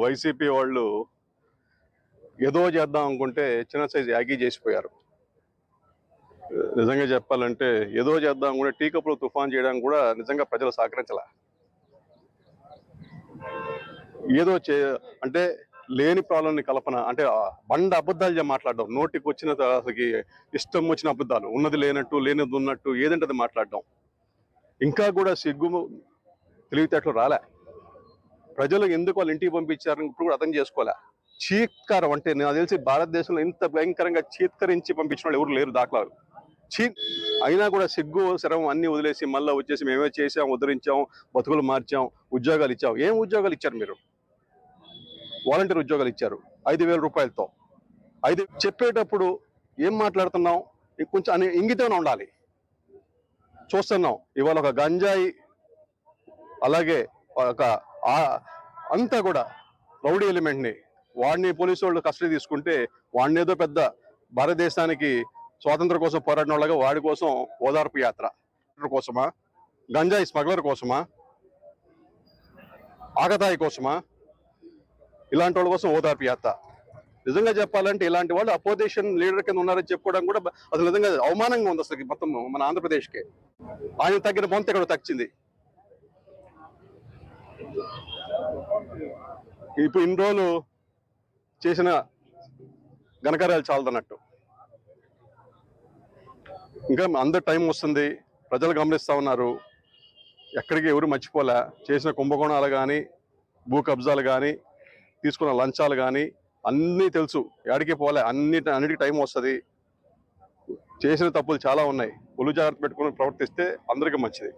YCP వాళ్ళు ఏదో చేద్దాం అనుకుంటే చిన్న సైజు యాగీ చేసిపోయారు. నిజంగా చెప్పాలంటే ఏదో చేద్దాం అనుకుంటే టీ కప్పులు తుఫాన్ చేయడానికి కూడా నిజంగా ప్రజలు సహకరించలే. ఏదో చే అంటే లేని ప్రాబ్లంని కల్పన అంటే బండ అబద్ధాలు మాట్లాడడం నోటికి వచ్చిన అసలుకి ఇష్టం వచ్చిన అబద్ధాలు ఉన్నది లేనట్టు లేనిది ఉన్నట్టు ఏదంటే అది మాట్లాడడం. ఇంకా కూడా సిగ్గు తెలివితేటలు రాలే. ప్రజలు ఎందుకు వాళ్ళ ఇంటికి పంపించారని ఇప్పుడు కూడా అర్థం చేసుకోలే చీత్కారం అంటే నాకు తెలిసి భారతదేశంలో ఇంత భయంకరంగా చీత్కరించి పంపించిన వాళ్ళు ఎవరు లేరు దాఖలాలు. చీ అయినా కూడా సిగ్గు శరం అన్ని వదిలేసి మళ్ళీ వచ్చేసి మేమే చేసాం ఉద్ధరించాం బతుకులు మార్చాం ఉద్యోగాలు ఇచ్చాం. ఏం ఉద్యోగాలు ఇచ్చారు మీరు? వాలంటీర్ ఉద్యోగాలు ఇచ్చారు. ఐదు వేల రూపాయలతో. ఐదు చెప్పేటప్పుడు ఏం మాట్లాడుతున్నాం? కొంచెం అనే ఇంగితమైన ఉండాలి. చూస్తున్నాం. ఇవాళ ఒక గంజాయి అలాగే ఒక అంతా కూడా రౌడీ ఎలిమెంట్ని వాడిని పోలీసు వాళ్ళు కస్టడీ తీసుకుంటే వాడిని ఏదో పెద్ద భారతదేశానికి స్వాతంత్రం కోసం పోరాడిన వాళ్ళగా వాడి కోసం ఓదార్పు యాత్ర కోసమా? గంజాయి స్మగ్లర్ కోసమా? ఆగతాయి కోసమా? ఇలాంటి వాళ్ళ కోసం ఓదార్పు యాత్ర. నిజంగా చెప్పాలంటే ఇలాంటి వాళ్ళు అపోజిషన్ లీడర్ కింద ఉన్నారని చెప్పుకోవడం కూడా అసలు నిజంగా అవమానంగా ఉంది అసలు మొత్తం మన ఆంధ్రప్రదేశ్కి. ఆయన తగ్గిన పొంత ఇక్కడ తగ్గింది. ఇప్పుడు ఇన్ని రోజులు చేసిన ఘనకార్యాలు చాలదన్నట్టు. ఇంకా అందరు టైం వస్తుంది ప్రజలు గమనిస్తా ఉన్నారు. ఎక్కడికి ఎవరు మర్చిపోలే. చేసిన కుంభకోణాలు కానీ భూ కబ్జాలు కానీ తీసుకున్న లంచాలు కానీ అన్నీ తెలుసు. ఎక్కడికి పోలే అన్ని అన్నిటికీ టైం వస్తుంది. చేసిన తప్పులు చాలా ఉన్నాయి. ఒళ్ళు జాగ్రత్త పెట్టుకుని ప్రవర్తిస్తే అందరికీ మంచిది.